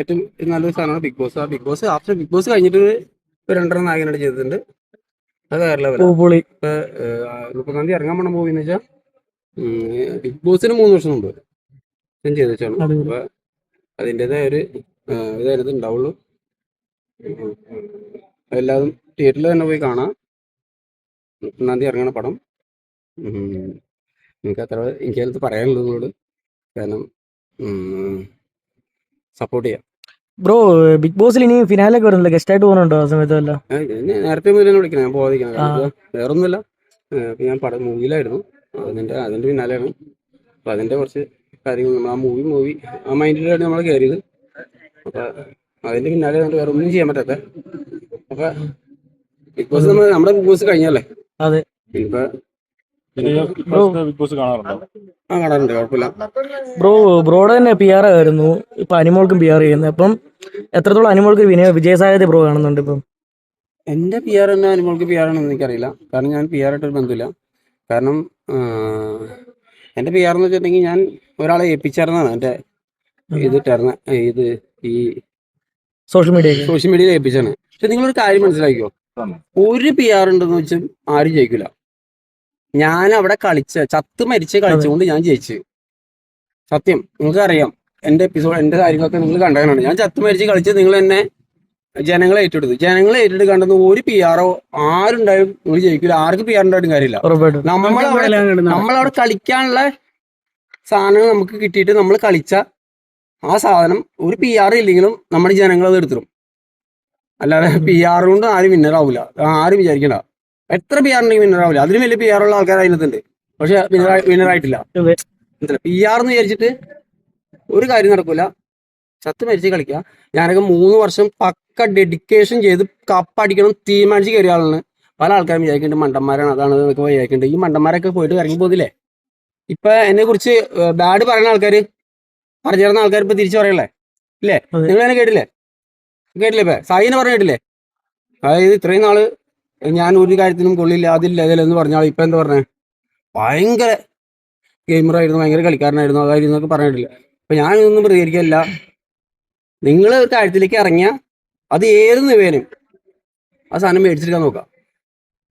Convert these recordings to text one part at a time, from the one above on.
ഏറ്റവും നല്ലൊരു സാധനമാണ് ബിഗ് ബോസ് ആ Bigg Boss after Bigg Boss കഴിഞ്ഞിട്ട് ഒരു രണ്ടെണ്ണം നായകനായിട്ട് ചെയ്തിട്ടുണ്ട്. അത് വേറെ മുപ്പതാം തീയതി ഇറങ്ങാൻ പോണ മൂവി എന്ന് വെച്ചാൽ ബിഗ് ബോസിന് മൂന്ന് വർഷം മുമ്പ് ഞാൻ ചെയ്ത് വെച്ചാണ്. അപ്പൊ അതിന്റെതായ ഒരു ഇതായിരുന്നു ഉണ്ടാവുള്ളൂ. എല്ലാതും എല്ലാവരും തിയേറ്ററിൽ തന്നെ പോയി കാണാം. മുപ്പതാം തീയതി ഇറങ്ങണ പടം. നിങ്ങൾക്ക് എനിക്ക് അത്ര എനിക്ക് അതിനകത്ത് പറയാനുള്ളത് നിങ്ങളോട് കാരണം സപ്പോർട്ട് ചെയ്യാം. ബ്രോ ബിഗ് ബോസിൽ ഇനി ഫിനാലൊക്കെ വരുന്നില്ല ഗസ്റ്റ് ആയിട്ട് പോകുന്നുണ്ടോ ആ സമയത്ത് വല്ല? നേരത്തെ മുതൽ തന്നെ വിളിക്കണം. ഞാൻ പോകാതിരിക്കണം. കാരണം വേറൊന്നുമില്ല. ഇപ്പൊ ഞാൻ പടം മൂവിയിലായിരുന്നു അതിന്റെ അതിന്റെ പിന്നാലെയാണ് അപ്പൊ അതിന്റെ കുറച്ച് കാര്യങ്ങൾ നമ്മൾ ആ മൂവി മൂവി ആ മൈൻഡിലാണ് നമ്മൾ കയറിയത് അപ്പൊ അതിന്റെ പിന്നാലെ നമുക്ക് വേറെ ഒന്നും ചെയ്യാൻ പറ്റാത്ത. അപ്പൊ ബിഗ് ബോസ് നമ്മൾ നമ്മുടെ ബിഗ് ബോസ് കഴിഞ്ഞല്ലേ? അതെ. ഇനിയിപ്പോ ബ്രോ ബിഗ് ബോസ് കാണാറുണ്ടോ ആ കാണാറുണ്ട്. കുഴപ്പമില്ല. ബ്രോ ബ്രോഡ് തന്നെ പി ആർ ആയിരുന്നു. ഇപ്പൊ അനിമോൾക്കും പി ആർ ചെയ്യുന്നത് അപ്പം എത്രത്തോളം അനിമോൾക്ക് വിനയ വിജയസാധ്യത ബ്രോ കാണുന്നുണ്ട് ഇപ്പം? എന്റെ പി ആർ തന്നെ അനിമോൾക്ക് പി ആർ ആണെന്ന് എനിക്കറിയില്ല. കാരണം ഞാൻ പി ആർ ആയിട്ടൊരു ബന്ധമില്ല കാരണം എന്റെ എന്റെ പി ആർ എന്ന് വെച്ചിട്ടുണ്ടെങ്കിൽ ഞാൻ ഒരാളെ ഏൽപ്പിച്ചായിരുന്നാണ് എന്റെ ഇത് ഇട്ടായിരുന്ന ഇത് ഈ സോഷ്യൽ മീഡിയ സോഷ്യൽ മീഡിയയിൽ ഏൽപ്പിച്ചാണ് പക്ഷെ നിങ്ങളൊരു കാര്യം മനസ്സിലാക്കിയോ ഒരു പി ആർ ഉണ്ടെന്ന് വെച്ചാൽ ആരും ജയിക്കില്ല ഞാൻ അവിടെ കളിച്ച ചത്ത് മരിച്ച് കളിച്ചുകൊണ്ട് ഞാൻ ജയിച്ചു. സത്യം നിങ്ങൾക്ക് അറിയാം എന്റെ എപ്പിസോഡ് എന്റെ കാര്യങ്ങളൊക്കെ നിങ്ങൾ കണ്ടതാണ്. ഞാൻ ചത്ത് മരിച്ച് കളിച്ച് നിങ്ങൾ എന്നെ ജനങ്ങളെ ഏറ്റെടുത്തു. ജനങ്ങളെ ഏറ്റെടുക്കാണ്ടെന്ന് ഒരു പി ആറോ ആരുണ്ടായും നിങ്ങൾ ജയിക്കില്ല ആർക്ക് പി ആർ ഉണ്ടായിട്ടും കാര്യമില്ല. നമ്മളവിടെ നമ്മളവിടെ കളിക്കാനുള്ള സാധനങ്ങൾ നമുക്ക് കിട്ടിയിട്ട് നമ്മൾ കളിച്ച ആ സാധനം ഒരു പി ആർ ഇല്ലെങ്കിലും നമ്മുടെ ജനങ്ങൾ അത് എടുത്തിടും. അല്ലാതെ പി ആർ കൊണ്ട് ആരും വിന്നർ ആവില്ല ആരും വിചാരിക്കണ്ട. എത്ര പി ആർ ഉണ്ടെങ്കിൽ വിന്നർ ആവില്ല. അതിലും വലിയ പി ആർ ഉള്ള ആൾക്കാർ അതിനകത്തുണ്ട്. പക്ഷെ വിന്നർ ആയിട്ടില്ല. പി ആർ എന്ന് വിചാരിച്ചിട്ട് ഒരു കാര്യം നടക്കൂല. ചത്ത് മരിച്ച് കളിക്കുക ഞാനൊക്കെ മൂന്ന് വർഷം പക്ക ഡെഡിക്കേഷൻ ചെയ്ത് കപ്പടിക്കണം തീരുമാനിച്ച് കയറിയ ആളാണ്. പല ആൾക്കാരും വിചാരിക്കുന്നുണ്ട് മണ്ടന്മാരാണ് അതാണ് എന്നൊക്കെ വിചാരിക്കുന്നുണ്ട്. ഈ മണ്ടന്മാരൊക്കെ പോയിട്ട് ഇറങ്ങി പോകുന്നില്ലേ ഇപ്പൊ എന്നെ കുറിച്ച് ബാഡ് പറയുന്ന ആൾക്കാർ പറഞ്ഞു തരുന്ന ആൾക്കാർ ഇപ്പൊ തിരിച്ചു പറയല്ലേ? ഇല്ലേ. നിങ്ങൾ എന്നെ കേട്ടില്ലേ? കേട്ടില്ലേ ഇപ്പൊ? സായിനെ പറഞ്ഞു കേട്ടില്ലേ? അതായത് ഇത്രയും നാൾ ഞാൻ ഒരു കാര്യത്തിനും കൊള്ളില്ല അതില്ല എന്ന് പറഞ്ഞാൽ ഇപ്പൊ എന്താ പറഞ്ഞേ? ഭയങ്കര ഗെയിമറായിരുന്നു ഭയങ്കര കളിക്കാരനായിരുന്നു അതായിരുന്നു എന്നൊക്കെ പറഞ്ഞിട്ടില്ല? അപ്പൊ ഞാൻ ഇതൊന്നും പ്രതികരിക്കില്ല നിങ്ങൾ ഒരു കാര്യത്തിലേക്ക് ഇറങ്ങിയ അത് ഏത് നിവേനും ആ സാധനം മേടിച്ചെടുക്കാൻ നോക്കാം.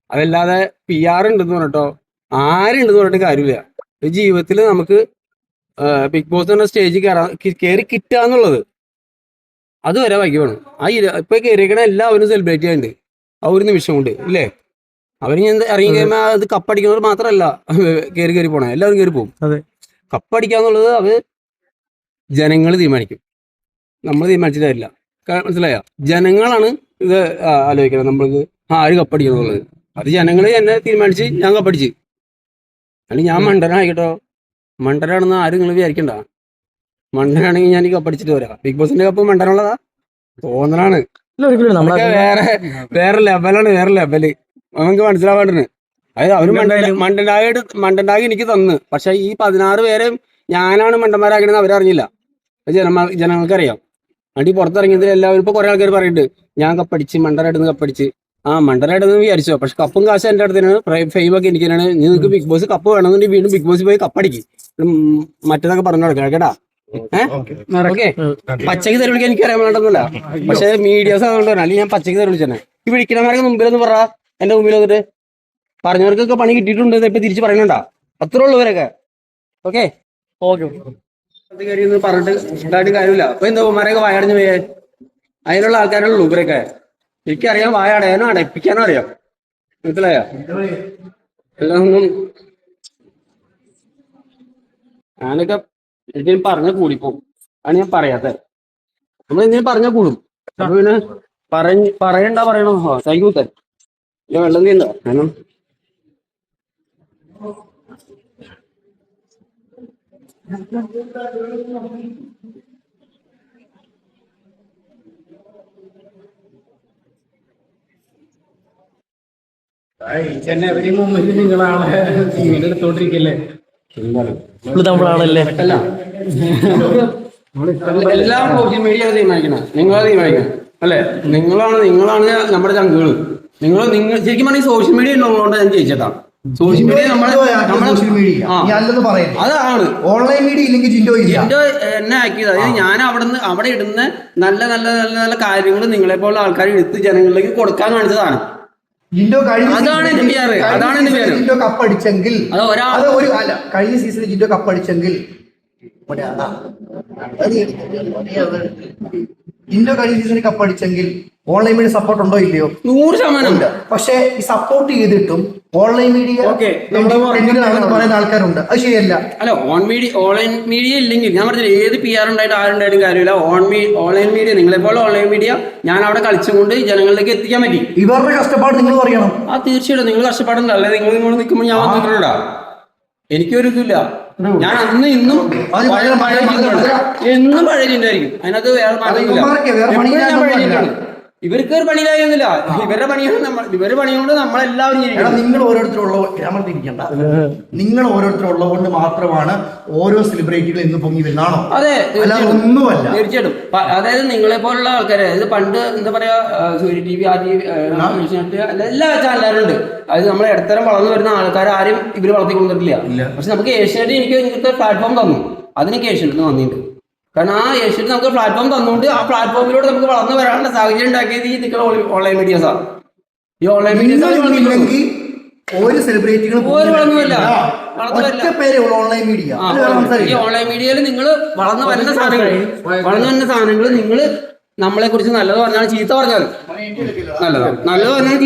അതല്ലാതെ പി ആർ ഉണ്ടെന്ന് പറഞ്ഞിട്ടോ ആരുണ്ടെന്ന് പറഞ്ഞിട്ട് കാര്യമില്ല. ജീവിതത്തിൽ നമുക്ക് ബിഗ് ബോസ് എന്ന സ്റ്റേജിൽ കയറാൻ കയറി കിട്ടുക എന്നുള്ളത്. അത് വരെ വൈകി വേണം. ആ ഇപ്പൊ കയറിയേക്കണ എല്ലാവരും സെലിബ്രേറ്റ് ചെയ്യുന്നുണ്ട് ആ ഒരു നിമിഷം കൊണ്ട് ഇല്ലേ? അവർ ഞാൻ ഇറങ്ങി കഴിയുമ്പോൾ അത് കപ്പടിക്കുന്നവർ മാത്രമല്ല കയറി കയറി പോണേ. എല്ലാവരും കയറി പോകും അതെ. കപ്പടിക്കാന്നുള്ളത് അവർ ജനങ്ങൾ തീരുമാനിക്കും. നമ്മൾ തീരുമാനിച്ചിട്ടില്ല മനസ്സിലായ? ജനങ്ങളാണ് ഇത് ആലോചിക്കണം ആലോചിക്കുന്നത് നമ്മൾക്ക് ആര് കപ്പടിക്കുന്നുള്ളത്? അത് ജനങ്ങൾ എന്നെ തീരുമാനിച്ച് ഞാൻ കപ്പടിച്ച്. അല്ലെങ്കിൽ ഞാൻ മണ്ടനായിക്കട്ടോ. മണ്ടനാണെന്ന് ആരും നിങ്ങൾ വിചാരിക്കണ്ട. മണ്ടനാണെങ്കിൽ ഞാൻ ഈ കപ്പടിച്ചിട്ട് വരാം. ബിഗ് ബോസിന്റെ കപ്പ് മണ്ടനുള്ളതാ. തോന്നലാണ്. വേറെ വേറെ ലെവലാണ് വേറെ ലെവൽ നമുക്ക് മനസ്സിലാവാണ്ടിന് അതായത് അവർ മണ്ടനായിട്ട് മണ്ടനായി എനിക്ക് തന്ന്. പക്ഷെ ഈ പതിനാറ് പേരെ ഞാനാണ് മണ്ടന്മാരാക്കണെന്ന് അവരറിഞ്ഞില്ല. ജനമ ജനങ്ങൾക്കറിയാം. അടി പുറത്തിറങ്ങിയതിൽ എല്ലാവരും ഇപ്പൊ കുറെ ആൾക്കാർ പറയുന്നുണ്ട് ഞാൻ കപ്പടിച്ച് മണ്ടനായിട്ട് കപ്പടിച്ച് ആ മണ്ടനായിട്ട് വിചാരിച്ചോ പക്ഷെ കപ്പും കാശും എന്റെ അടുത്താണ് ഫെയിം ഒക്കെ എനിക്ക് തന്നെയാണ്. നിങ്ങൾക്ക് ബിഗ് ബോസ് കപ്പ് വേണമെന്നുണ്ടെങ്കിൽ വീണ്ടും ബിഗ് ബോസ് പോയി കപ്പടിക്ക് മറ്റേതൊക്കെ പറഞ്ഞു നടക്കാം കേട്ടാ. ഓക്കെ. പച്ചക്ക് തെറി വിളിക്കാൻ എനിക്ക് അറിയാൻ വേണ്ടൊന്നുമില്ല പക്ഷെ മീഡിയാസ് അതുകൊണ്ട് അല്ലെങ്കിൽ ഞാൻ പച്ചക്ക് തെറി വിളിച്ചേ ഈ വിളിക്കണമാരൊക്കെ മുമ്പിലൊന്ന് പറ എന്റെ മുമ്പിൽ വന്നിട്ട് പറഞ്ഞവർക്കൊക്കെ പണി കിട്ടിയിട്ടുണ്ട് ഇപ്പൊ തിരിച്ചു പറയണണ്ട. അത്ര ഉള്ളവരൊക്കെ ഓക്കെ? പറഞ്ഞിട്ട് ഇതായിട്ട് കാര്യമില്ല. അപ്പൊ എന്താ ഉമ്മാരൊക്കെ വായടഞ്ഞു പോയേ. അതിനുള്ള ആൾക്കാരുള്ളൂ ഇവരൊക്കെ. എനിക്കറിയാം വായ അടയാനോ അടപ്പിക്കാനോ അറിയാം. മനസ്സിലായോ? എല്ലാം ഞാനൊക്കെ എന്തെങ്കിലും പറഞ്ഞ കൂടിപ്പോ ആണ് ഞാൻ പറയാത്തത് നമ്മൾ ഇങ്ങനെ പറഞ്ഞ കൂടും. അപ്പൊ പിന്നെ പറഞ്ഞ് പറയണ്ട പറയണോ? താങ്ക് യു തൻ ഇല്ല വെള്ളം തീണ്ട കാരണം ചെന്നൈ മുമ്പിൽ നിങ്ങളാണ്. വീട് എടുത്തോണ്ടിരിക്കല്ലേ? എന്താണ്? നമ്മളാണല്ലേ? അല്ല എല്ലാം സോഷ്യൽ മീഡിയ തീരുമാനിക്കണം. നിങ്ങളെ തീരുമാനിക്കണം. അല്ലെ? നിങ്ങളാണ് നിങ്ങളാണ് നമ്മുടെ ചങ്കുകൾ നിങ്ങൾ നിങ്ങൾ ശരിക്കും പറഞ്ഞാൽ സോഷ്യൽ മീഡിയ ഉള്ളതുകൊണ്ട് ഞാൻ ചോദിച്ചതാണ് സോഷ്യൽ മീഡിയ നമ്മളെ സോഷ്യൽ മീഡിയ ആ. നീ അല്ലെന്ന് പറയുന്നത് അതാണ്. ഓൺലൈൻ മീഡിയ ഇല്ലെങ്കിൽ ജിൻഡോ ഇല്ല. ജിൻഡോ എന്നെ ആക്കിയത് അതായത് ഞാൻ അവിടുന്ന് അവിടെ ഇടുന്ന നല്ല നല്ല നല്ല നല്ല കാര്യങ്ങൾ നിങ്ങളെ പോലുള്ള ആൾക്കാർ എടുത്ത് ജനങ്ങളിലേക്ക് കൊടുക്കാൻ കാണിച്ചതാണ്. ജിൻഡോ കഴിഞ്ഞ അതാണ് എന്റെ അതാണ് സീസണിൽ പേര്. ജിൻഡോ കപ്പടിച്ചെങ്കിൽ അത് ഒരു അല്ല കഴിഞ്ഞ സീസണിൽ ജിൻഡോ കപ്പടിച്ചെങ്കിൽ ഇവിടെ അതാ. അത് ജിൻഡോ കഴിഞ്ഞ സീസണിൽ കപ്പടിച്ചെങ്കിൽ ഓൺലൈൻ മീഡിയ സപ്പോർട്ട് ഉണ്ടോ ഇല്ലയോ? നൂറ് ശതമാനം. ഉണ്ട്. പക്ഷേ ഈ സപ്പോർട്ട് ചെയ്തിട്ടും ഓൺലൈൻ മീഡിയ പറയുന്ന ആൾക്കാരുണ്ട്. അത് ശരിയല്ല. അല്ല ഓൺ മീഡിയ ഓൺലൈൻ മീഡിയ ഇല്ലെങ്കിൽ ഞാൻ പറഞ്ഞില്ല ഏത് പി ആർ ഉണ്ടായിട്ട് ആരുണ്ടായിട്ടും കാര്യമില്ല. ഓൺ ഓൺലൈൻ മീഡിയ നിങ്ങളെ പോലെ ഓൺലൈൻ മീഡിയ ഞാൻ അവിടെ കളിച്ചുകൊണ്ട് ജനങ്ങളിലേക്ക് എത്തിക്കാൻ പറ്റി. ഇവരുടെ കഷ്ടപ്പാട് നിങ്ങൾ പറയണം. ആ തീർച്ചയായിട്ടും. നിങ്ങൾ കഷ്ടപ്പാടുണ്ട്? അല്ലെ നിങ്ങൾ നിങ്ങൾ നിൽക്കുമ്പോൾ ഞാൻ വന്നിട്ടുണ്ടാ എനിക്കൊരു ഇതില്ല ഞാൻ അന്ന് ഇന്നും പഴയ. എന്നും പഴയ ചിന്തയായിരിക്കും അതിനകത്ത് വേറെ മാറ്റമില്ല എപ്പോഴും ഞാൻ പഴയ. ഇവർക്ക് ഒരു പണിയിലായിരുന്നില്ല ഇവരുടെ പണിയാണ് നമ്മൾ ഇവരുടെ പണി കൊണ്ട് നമ്മളെല്ലാവരും ജീവിക്കണം നിങ്ങൾ ഓരോരുത്തരുള്ള ഗ്രാമത്തിരിക്കണ്ട നിങ്ങൾ ഓരോരുത്തരുള്ളത് കൊണ്ട് മാത്രമാണ് ഓരോ സെലിബ്രിറ്റികൾ ഇന്ന് പൊങ്ങി വരുന്നതാണോ? അതെ ഒന്നുമല്ല. തീർച്ചയായിട്ടും. അതായത് നിങ്ങളെ പോലുള്ള ആൾക്കാരെ അതായത് പണ്ട് എന്താ പറയാ സൂര്യ ടി വി ആ ടി വി ഏഷ്യാനെറ്റ് അല്ല എല്ലാ ചാനലുകളും ഉണ്ട് അതായത് നമ്മളെ ഇടത്തരം വളർന്നു വരുന്ന ആൾക്കാരെ ആരും ഇവർ വളർത്തിക്കൊണ്ടിട്ടില്ല. പക്ഷെ നമുക്ക് ഏഷ്യാനെറ്റ് എനിക്ക് ഇങ്ങനത്തെ പ്ലാറ്റ്ഫോം തന്നു. അതിനൊക്കെ ഏഷ്യാനെറ്റ് നന്ദിയുണ്ട് കാരണം ആ യേശുവിന് നമുക്ക് പ്ലാറ്റ്ഫോം തന്നുകൊണ്ട് ആ പ്ലാറ്റ്ഫോമിലൂടെ നമുക്ക് വളർന്നു വരാനുള്ള സാഹചര്യം ഉണ്ടാക്കിയത് ഈ നിൽക്കുന്ന ഓൺലൈൻ മീഡിയാസാണ് ഈ ഓൺലൈൻ മീഡിയ ഇല്ലെങ്കിൽ ഒരു സെലിബ്രിറ്റികളും ഒരു വളർന്നുമില്ല. വളർന്നുമില്ല. ഒറ്റ പേരേ ഉള്ളൂ ഓൺലൈൻ മീഡിയ ഈ ഓൺലൈൻ മീഡിയയിൽ നിങ്ങൾ വളർന്നു വരുന്ന സാധനങ്ങൾ വളർന്നു വരുന്ന സാധനങ്ങൾ നിങ്ങൾ നമ്മളെ കുറിച്ച് നല്ലത് പറഞ്ഞാൽ ചീത്ത പറഞ്ഞാൽ നല്ലതാണ്. നല്ലത് പറഞ്ഞാൽ